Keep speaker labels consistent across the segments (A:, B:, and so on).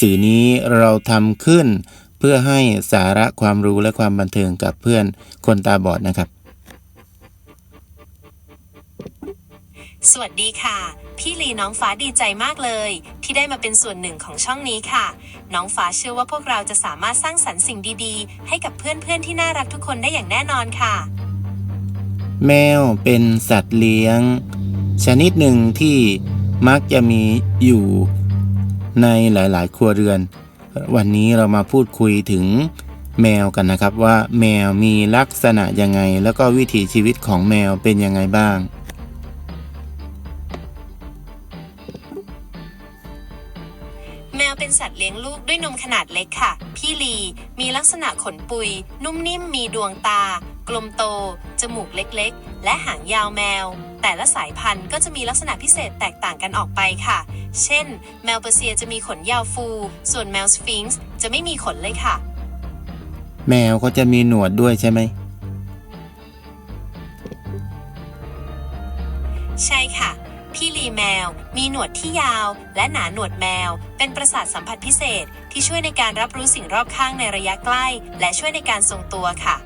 A: สื่อนี้เราทำขึ้น เพื่อให้สาระความรู้และความบันเทิงกับเพื่อนคนตาบอดนะครับ
B: สวัสดีค่ะ พี่ลีน้องฟ้าดีใจมากเลย ที่ได้มาเป็นส่วนหนึ่งของช่องนี้ค่ะ น้องฟ้าเชื่อว่าพวกเราจะสามารถสร้างสรรค์สิ่งดีๆ ให้กับเพื่อนๆที่น่ารักทุกคนได้อย่างแน่นอนค่ะ
A: แมวเป็นสัตว์เลี้ยง ชนิดหนึ่งที่มักจะมีอยู่ ในหลาย ๆ ครัวเรือน วันนี้เรามาพูดคุยถึงแมวกันนะครับว่าแมวมีลักษณะยังไง แล้วก็วิถีชีวิตของแมวเป็นยังไงบ้าง
B: ลูกด้วยนมขนาดเล็กค่ะ พี่ลีมีลักษณะขนปุย นุ่มนิ่มมีดวงตา กลมโต จมูกเล็กๆ และหางยาวแมว แต่ละสายพันธุ์ก็จะมีลักษณะพิเศษแตกต่างกันออกไปค่ะ เช่น แมวเปอร์เซียจะมีขนยาวฟู ส่วนแมวสฟิงซ์จะไม่มีขนเลยค่ะ
A: แมวก็จะมีหนวดด้วยใช่ไหม
B: ว มีหนวดที่ยาว และหนาหนวดแมว เป็นประสาทสัมผัสพิเศษ ที่ช่วยในการรับรู้สิ่งรอบข้างในระยะใกล้ และช่วยในการทรงตัวค่ะ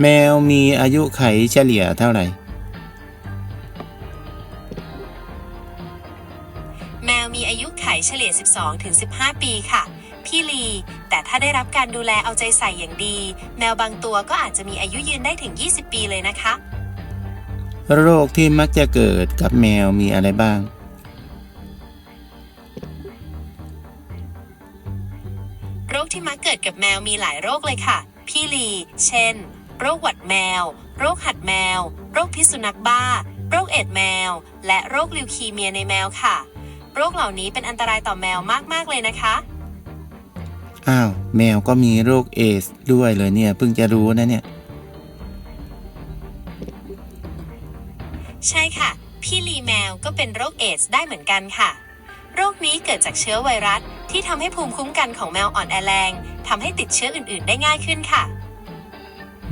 A: แมวมีอายุไขเฉลี่ยเท่าไหร่
B: แมวมีอายุไขเฉลี่ย 12-15 ปีค่ะ พี่ลี แต่ถ้าได้รับการดูแลเอาใจใส่อย่างดี แมวบางตัวก็อาจจะมีอายุยืนได้ถึง 20 ปีเลยนะคะ
A: โรคที่มักจะเกิดกับแมวมีอะไรบ้าง
B: โรคที่มักเกิดกับแมวมีหลายโรคเลยค่ะ พี่ลี เช่น โรคหวัดแมว โรคหัดแมว โรคพิษสุนัขบ้า โรคเอดส์แมว และโรคลิวคีเมียในแมวค่ะ โรคเหล่านี้เป็นอันตรายต่อแมวมากๆเลยนะคะ
A: อ้าว แมวก็มีโรคเอสด้วยเลยเนี่ยเพิ่งจะรู้นะเนี่ย
B: ใช่ค่ะ พี่ลีแมวก็เป็นโรคเอดส์ได้เหมือนกันค่ะ โรคนี้เกิดจากเชื้อไวรัส ที่ทำให้ภูมิคุ้มกันของแมวอ่อนแอแรงทำให้ติดเชื้ออื่น ๆ ได้ง่ายขึ้นค่ะ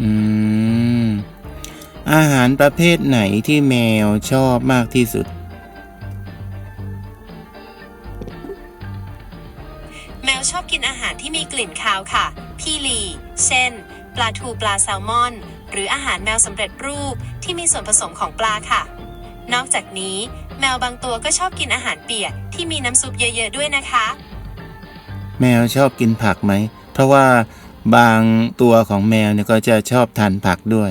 A: อืม อาหารประเภทไหนที่แมวชอบมากที่สุด
B: แมวชอบกินอาหารที่มีกลิ่นคาวค่ะ พี่ลี เช่น ปลาทูปลาแซลมอน หรืออาหารแมวสำเร็จรูปที่มีส่วนผสมของปลาค่ะ นอกจากนี้ แมวบางตัวก็ชอบกินอาหารเปียกที่มีน้ำซุปเยอะๆด้วยนะคะ
A: แมวชอบกินผักไหม เพราะว่าบางตัวของแมวเนี่ยก็จะชอบทานผักด้วย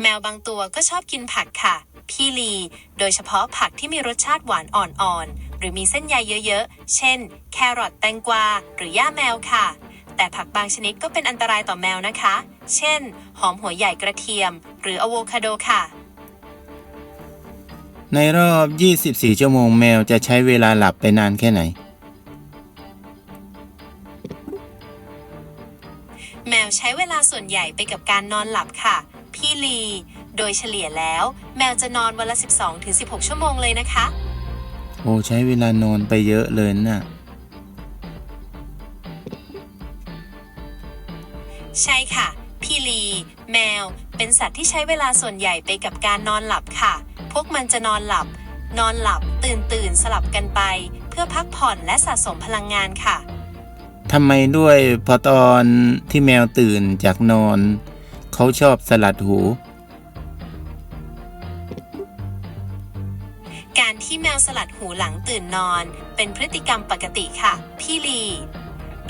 B: แมวบางตัวก็ชอบกินผักค่ะ พี่ลี โดยเฉพาะผักที่มีรสชาติหวานอ่อนๆห รือมีเส้นใยเยอะๆ เช่น แครอทแตงกวา หรือย่าแมวค่ะ แต่ผักบางชนิดก็เป็นอันตรายต่อแมวนะคะ เช่น หอมหัวใหญ่กระเทียม หรืออะโวคาโดค่ะ
A: ในรอบ 24 ชั่วโมงแมวจะใช้เวลาหลับไปนานแค่ไหน
B: แมวใช้เวลาส่วนใหญ่ไปกับการนอนหลับค่ะ พี่ลี โดยเฉลี่ยแล้ว แมวจะนอนวันละ 12-16 ชั่วโมงเลยนะคะ
A: โอ้ใช้เวลานอนไปเยอะเลยน่ะ
B: ใช่ค่ะ พี่ลี แมว เป็นสัตว์ที่ใช้เวลาส่วนใหญ่ไปกับการนอนหลับค่ะ พวกมันจะนอนหลับ นอนหลับ ตื่นตื่นสลับกันไป เพื่อพักผ่อนและสะสมพลังงานค่ะ
A: ทำไมด้วยพอตอนที่แมวตื่นจากนอน เขาชอบสลัดหู
B: แมวสลัดหูหลังตื่นนอน เป็นพฤติกรรมปกติค่ะ พี่ลี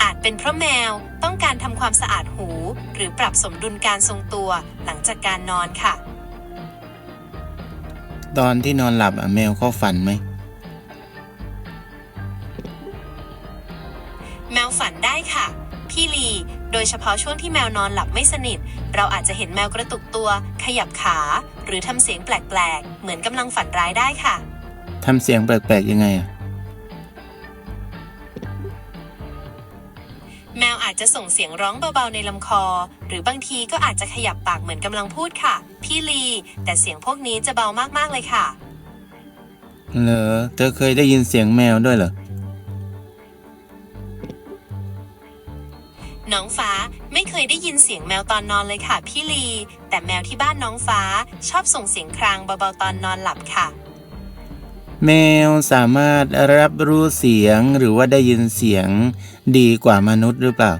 B: อาจเป็นเพราะแมวต้องการทำความสะอาดหู หรือปรับสมดุลการทรงตัวหลังจากการนอนค่ะ
A: ตอนที่นอนหลับอะแมวเขาฝันไหม
B: แมวฝันได้ค่ะ พี่ลี โดยเฉพาะช่วงที่แมวนอนหลับไม่สนิท เราอาจจะเห็นแมวกระตุกตัว ขยับขา หรือทำเสียงแปลกๆ เหมือนกำลังฝันร้ายได้ค่ะ
A: ทำเสียงแปลกๆยังไงอะ
B: แมวอาจจะส่งเสียงร้องเบาๆในลำคอ หรือบางทีก็อาจจะขยับปากเหมือนกำลังพูดค่ะ พี่ลี แต่เสียงพวกนี้จะเบามากๆเลยค่ะ
A: เหรอเธอเคยได้ยินเสียงแมวด้วยเหรอ
B: น้องฟ้าไม่เคยได้ยินเสียงแมวตอนนอนเลยค่ะ พี่ลี แต่แมวที่บ้านน้องฟ้าชอบส่งเสียงครางเบาๆตอนนอนหลับค่ะ
A: แมวสามารถรับรู้เสียงหรือว่าได้ยินเสียงดีกว่ามนุษย์หรือเปล่า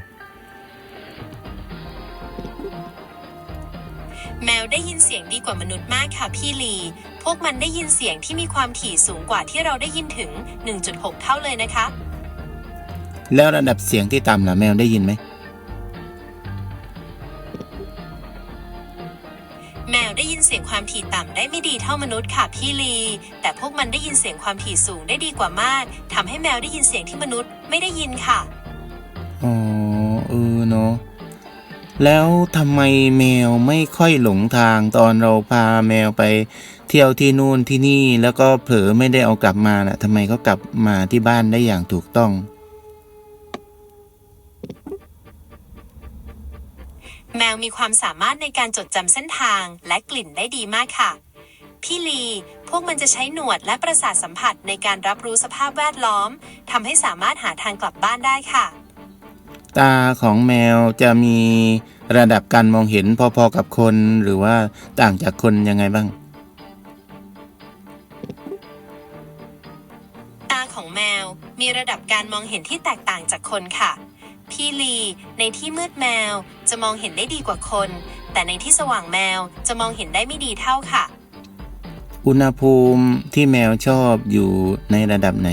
B: แมวได้ยินเสียงดีกว่ามนุษย์มากค่ะพี่ลี พวกมันได้ยินเสียงที่มีความถี่สูงกว่าที่เราได้ยินถึง 1.6 เท่าเลยนะคะ
A: แล้วระดับเสียงที่ต่ำล่ะแมวได้ยินไหม
B: แมวได้ยินเสียงความถี่ต่ำได้ไม่ดีเท่ามนุษย์ค่ะพี่ลี แต่พวกมันได้ยินเสียงความถี่สูงได้ดีกว่ามากทำให้แมวได้ยินเสียงที่มนุษย์ไม่ได้ยินค่ะ
A: อ๋อเออเนาะแล้วทำไมแมวไม่ค่อยหลงทางตอนเราพาแมวไป เที่ยวที่นู่นที่นี่แล้วก็เผลอไม่ได้เอากลับมาน่ะทำไมเขากลับมาที่บ้านได้อย่างถูกต้อง
B: แมวมีความสามารถในการจดจำเส้นทางและกลิ่นได้ดีมากค่ะ พี่ลี พวกมันจะใช้หนวดและประสาทสัมผัสในการรับรู้สภาพแวดล้อมทำให้สามารถหาทางกลับบ้านได้ค่ะ
A: ตาของแมวจะมีระดับการมองเห็นพอๆกับคนหรือว่าต่างจากคนยังไงบ้าง
B: ตาของแมวมีระดับการมองเห็นที่แตกต่างจากคนค่ะ พี่ลีในที่มืดแมวจะมองเห็นได้ดีกว่าคน แต่ในที่สว่างแมวจะมองเห็นได้ไม่ดีเท่าค่ะ
A: อุณหภูมิที่แมวชอบอยู่ในระดับไหน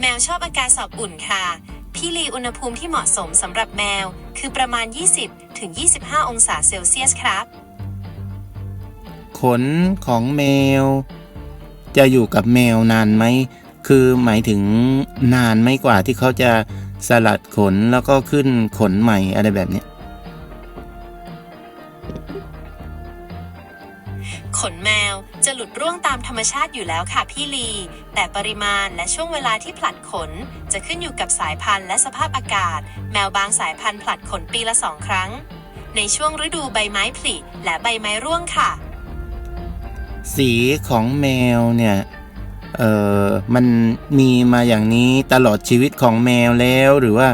B: แมวชอบอากาศสอบอุ่นค่ะ พี่ลีอุณหภูมิที่เหมาะสมสำหรับแมว คือประมาณ 20 ถึง 25 องศาเซลเซียสครับ
A: ขนของแมว จะอยู่กับแมวนานไหม คือหมายถึงนานไหมกว่าที่เขาจะสลัดขนแล้วก็ขึ้นขนใหม่อะไรแบบเนี้ย
B: ขนแมวจะหลุดร่วงตามธรรมชาติอยู่แล้วค่ะพี่ลี แต่ปริมาณและช่วงเวลาที่ผลัดขน จะขึ้นอยู่กับสายพันธุ์และสภาพอากาศ แมวบางสายพันธุ์ผลัดขนปีละสองครั้ง ในช่วงฤดูใบไม้ผลิและใบไม้ร่วงค่ะ
A: สีของแมวเนี่ย เออมันมีมาอย่างนี้ตลอดชีวิตของแมวแล้ว หรือว่า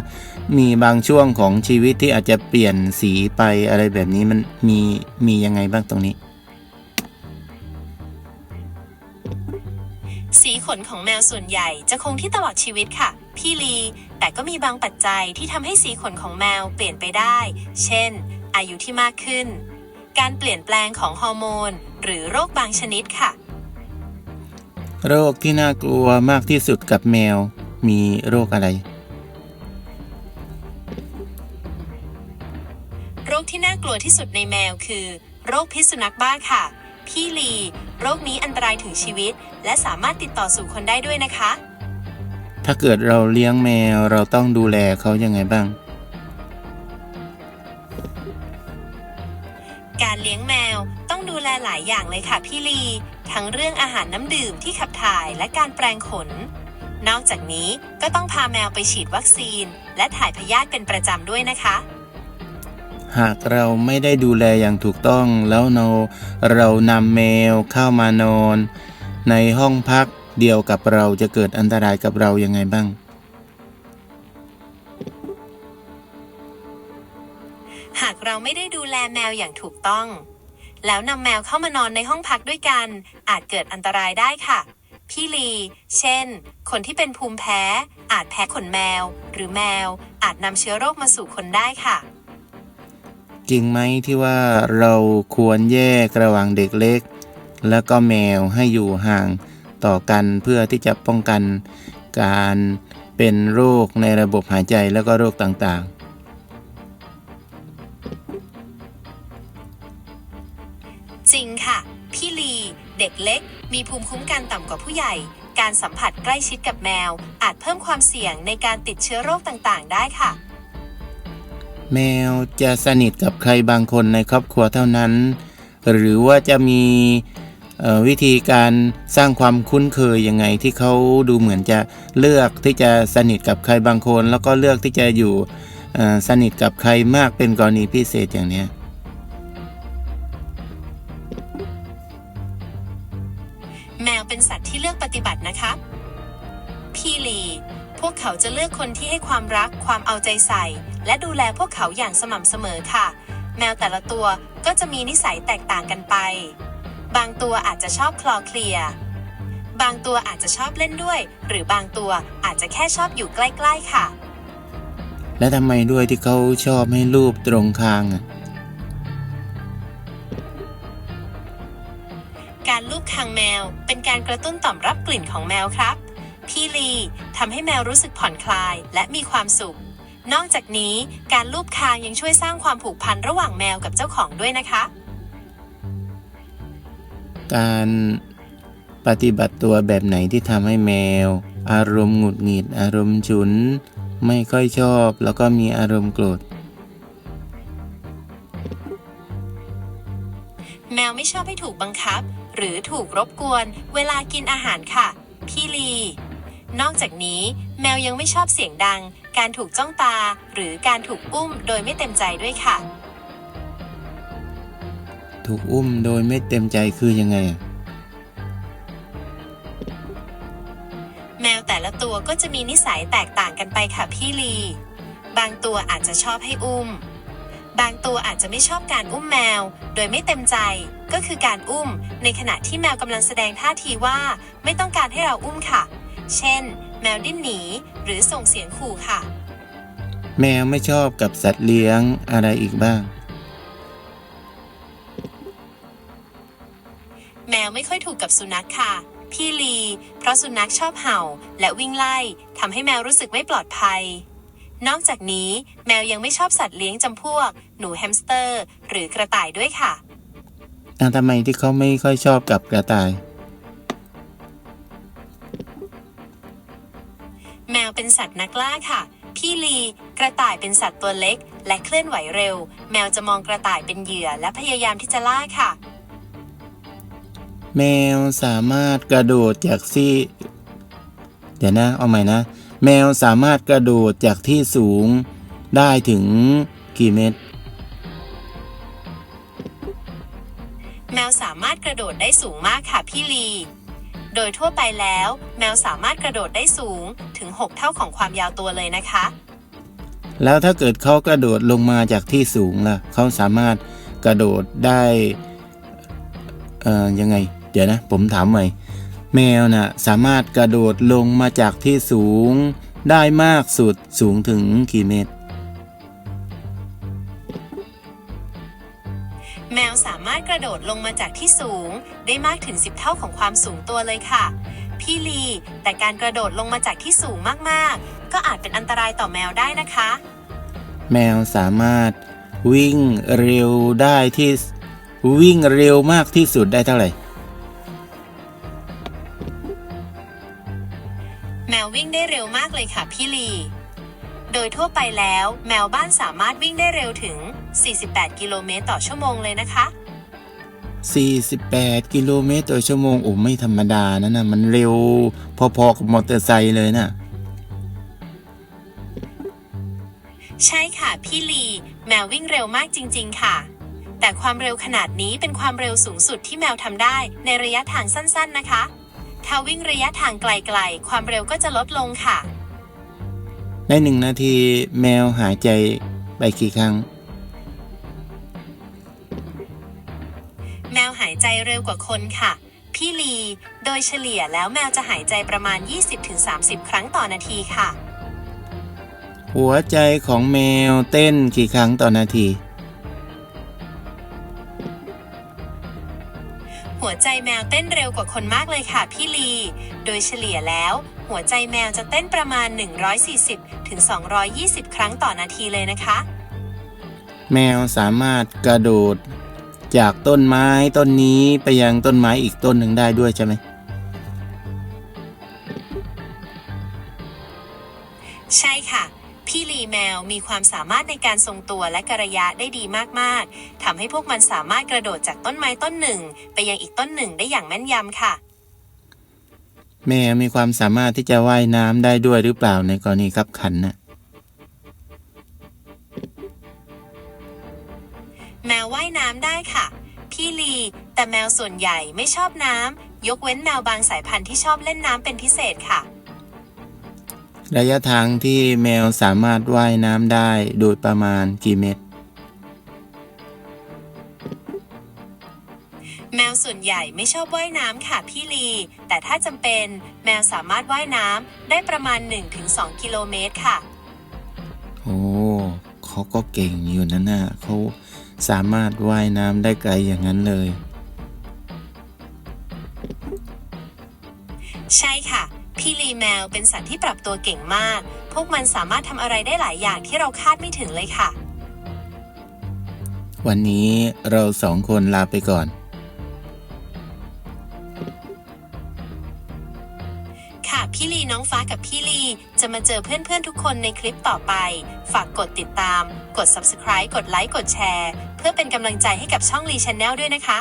A: มีบางช่วงของชีวิตที่อาจจะเปลี่ยนสีไปอะไรแบบนี้มันมีมียังไงบ้างตรงนี้
B: สีขนของแมวส่วนใหญ่จะคงที่ตลอดชีวิตค่ะ พี่ลี แต่ก็มีบางปัจจัยที่ทำให้สีขนของแมวเปลี่ยนไปได้ เช่น อายุที่มากขึ้น การเปลี่ยนแปลงของฮอร์โมน หรือโรคบางชนิดค่ะ
A: โรคที่น่ากลัวมากที่สุดกับแมว มีโรคอะไร
B: โรคที่น่ากลัวที่สุดในแมวคือ โรคพิษสุนัขบ้าค่ะ พี่ลี โรคนี้อันตรายถึงชีวิต และสามารถติดต่อสู่คนได้ด้วยนะคะ
A: ถ้าเกิดเราเลี้ยงแมวเราต้องดูแลเขายังไงบ้าง
B: การเลี้ยงแมวต้องดูแลหลายอย่างเลยค่ะพี่ลี ทั้งเรื่องอาหารน้ำดื่มที่ขับถ่ายและการแปรงขน นอกจากนี้ก็ต้องพาแมวไปฉีดวัคซีน และถ่ายพยาธิเป็นประจำด้วยนะคะ
A: หากเราไม่ได้ดูแลอย่างถูกต้องแล้วเราเรานำแมวเข้ามานอน ในห้องพักเดียวกับเราจะเกิดอันตรายกับเรายังไงบ้าง
B: หากเราไม่ได้ดูแลแมวอย่างถูกต้อง แล้วนำแมวเข้ามานอนในห้องพักด้วยกัน อาจเกิดอันตรายได้ค่ะ พี่ลี เช่น คนที่เป็นภูมิแพ้ อาจแพ้ขนแมว หรือแมว อาจนำเชื้อโรคมาสู่คนได้ค่ะ
A: จริงไหมที่ว่าเราควรแยกระหว่างเด็กเล็ก แล้วก็แมวให้อยู่ห่างต่อกันเพื่อที่จะป้องกันการเป็นโรคในระบบหายใจแล้วก็โรคต่าง
B: ด็กเล็ก มีภูมิคุ้มกันต่ำกว่าผู้ใหญ่ การสัมผัสใกล้ชิดกับแมว อาจเพิ่มความเสี่ยงในการติดเชื้อโรคต่างๆ ได้ค่ะ
A: แมวจะสนิทกับใครบางคนในครอบครัวเท่านั้น หรือว่าจะมีวิธีการสร้างความคุ้นเคยยังไงที่เขาดูเหมือนจะเลือกที่จะสนิทกับใครบางคน แล้วก็เลือกที่จะอยู่สนิทกับใครมากเป็นกรณีพิเศษอย่างเนี้ย
B: ฏิบัตินะคะพี่ลีพวกเขาจะเลือกคนที่ให้ความรักความเอาใจใส่ และดูแลพวกเขาอย่างสม่ำเสมอค่ะ แมวแต่ละตัวก็จะมีนิสัยแตกต่างกันไป บางตัวอาจจะชอบคลอเคลียบางตัวอาจจะชอบเล่นด้วย หรือบางตัวอาจจะแค่ชอบอยู่ใกล้ ๆ ค่ะ
A: และทำไมด้วยที่เขาชอบให้รูปตรงคางอะ
B: คางแมว เป็นการกระตุ้นต่อมรับกลิ่นของแมวครับ พี่ลีทำให้แมวรู้สึกผ่อนคลายและมีความสุข นอกจากนี้การลูบคางยังช่วยสร้างความผูกพันระหว่างแมวกับเจ้าของด้วยนะคะ
A: การปฏิบัติตัวแบบไหนที่ทำให้แมว อารมณ์หงุดหงิด อารมณ์ฉุน ไม่ค่อยชอบ แล้วก็มีอารมณ์โกรธ
B: แมวไม่ชอบให้ถูกบังคับ หรือถูกรบกวนเวลากินอาหารค่ะ พี่ลี นอกจากนี้ แมวยังไม่ชอบเสียงดัง การถูกจ้องตา หรือการถูกอุ้มโดยไม่เต็มใจด้วยค่ะ
A: ถูกอุ้มโดยไม่เต็มใจคือยังไงอะ
B: แมวแต่ละตัวก็จะมีนิสัยแตกต่างกันไปค่ะพี่ลี บางตัวอาจจะชอบให้อุ้ม บางตัวอาจจะไม่ชอบการอุ้มแมว โดยไม่เต็มใจ ก็คือการอุ้ม ในขณะที่แมวกำลังแสดงท่าทีว่า ไม่ต้องการให้เราอุ้มค่ะ เช่น แมวดิ้นหนี หรือส่งเสียงขู่ค่ะ
A: แมวไม่ชอบกับสัตว์เลี้ยงอะไรอีกบ้าง
B: แมวไม่ค่อยถูกกับสุนัขค่ะ พี่ลี เพราะสุนัขชอบเห่า และวิ่งไล่ทำให้แมวรู้สึกไม่ปลอดภัยนอกจากนี้แมวยังไม่ชอบสัตว์เลี้ยงจำพวก หนูแฮมสเตอร์ หรือกระต่ายด้วยค่ะ
A: อะทำไมที่เขาไม่ค่อยชอบกับกระต่าย
B: แมวเป็นสัตว์นักล่าค่ะ พี่ลี กระต่ายเป็นสัตว์ตัวเล็ก และเคลื่อนไหวเร็ว แมวจะมองกระต่ายเป็นเหยื่อและพยายามที่จะล่าค่ะ
A: แมวสามารถกระโดดจากที่ เดี๋ยวนะเอาใหม่นะ แมวสามารถกระโดดจากที่สูงได้ถึงกี่เมตร
B: กระโดดได้สูงมากค่ะพี่ลี โดยทั่วไปแล้ว แมวสามารถกระโดดได้สูงถึง 6 เท่าของความยาวตัวเลยนะคะ
A: แล้วถ้าเกิดเขากระโดดลงมาจากที่สูงล่ะเขาสามารถกระโดดได้เอ่อยังไง เดี๋ยวนะ ผมถามใหม่แมวน่ะสามารถกระโดดลงมาจากที่สูง ได้มากสุดสูงถึงกี่เมตรา
B: มารถกระโดดลงมาจากที่สูง ได้มากถึง 10 เท่าของความสูงตัวเลยค่ะ พี่ลี แต่การกระโดดลงมาจากที่สูงมากๆ ก็อาจเป็นอันตรายต่อแมวได้นะคะ
A: แมวสามารถวิ่งเร็วได้ที่ วิ่งเร็วมากที่สุดได้เท่าไหร่
B: แมววิ่งได้เร็วมากเลยค่ะพี่ลี โดยทั่วไปแล้ว แมวบ้านสามารถวิ่งได้เร็วถึง 48 กิโลเมตรต่อชั่วโมงเลยนะคะ
A: 48 กิโลเมตรต่อชั่วโมงโอ้ไม่ธรรมดานะนะมันเร็วพอๆกับมอเตอร์ไซค์เลยนะ
B: ใช่ค่ะพี่ลี แมววิ่งเร็วมากจริง ๆ ค่ะ แต่ความเร็วขนาดนี้เป็นความเร็วสูงสุดที่แมวทำได้ในระยะทางสั้น ๆ นะคะ ถ้าวิ่งระยะทางไกล ๆ ความเร็วก็จะลดลงค่ะ
A: ในหนึ่งนาทีแมวหายใจไปกี่ครั้ง
B: แมวหายใจเร็วกว่าคนค่ะ พี่ลี โดยเฉลี่ยแล้วแมวจะหายใจประมาณ 20-30 ครั้งต่อนาทีค่ะ
A: หัวใจของแมวเต้นกี่ครั้งต่อนาที
B: หัวใจแมวเต้นเร็วกว่าคนมากเลยค่ะพี่ลี โดยเฉลี่ยแล้ว หัวใจแมวจะเต้นประมาณ 140ถึง220 ครั้งต่อนาทีเลยนะคะ
A: แมวสามารถกระโดด จากต้นไม้ต้นนี้ไปยังต้นไม้อีกต้นหนึ่งได้ด้วยใช่ไหม
B: ใช่ค่ะ พี่ลีแมวมีความสามารถในการทรงตัวและกระยะได้ดีมากๆทำให้พวกมันสามารถกระโดดจากต้นไม้ต้นหนึ่ง ไปยังอีกต้นหนึ่งได้อย่างแม่นยำค่ะ
A: แมวมีความสามารถที่จะว่ายน้ำได้ด้วยหรือเปล่าในกรณีขับขันน่ะ
B: แมวว่ายน้ำได้ค่ะ พี่ลี แต่แมวส่วนใหญ่ไม่ชอบน้ำยกเว้นแมวบางสายพันธุ์ที่ชอบเล่นน้ำเป็นพิเศษค่ะ
A: ระยะทางที่แมวสามารถว่ายน้ำได้โดยประมาณกี่เมตร
B: แมวส่วนใหญ่ไม่ชอบว่ายน้ำค่ะพี่ลี แต่ถ้าจำเป็นแมวสามารถว่ายน้ำได้ประมาณ 1-2 กิโลเมตรค่ะ
A: โอ้เขาก็เก่งอยู่นะน่ะเขา สามารถว่ายน้ำได้ไกลอย่างนั้นเลย
B: ใช่ค่ะ พี่ลีแมวเป็นสัตว์ที่ปรับตัวเก่งมาก พวกมันสามารถทำอะไรได้หลายอย่างที่เราคาดไม่ถึงเลยค่ะ
A: วันนี้เราสองคนลาไปก่อน
B: ค่ะ พี่ลีน้องฟ้ากับพี่ลีจะมาเจอเพื่อนๆทุกคนในคลิปต่อไป ฝากกดติดตาม กด subscribe กดไลค์ กดแชร์เพื่อเป็นกำลังใจให้กับช่องลีช n แนลด้วยนะคะ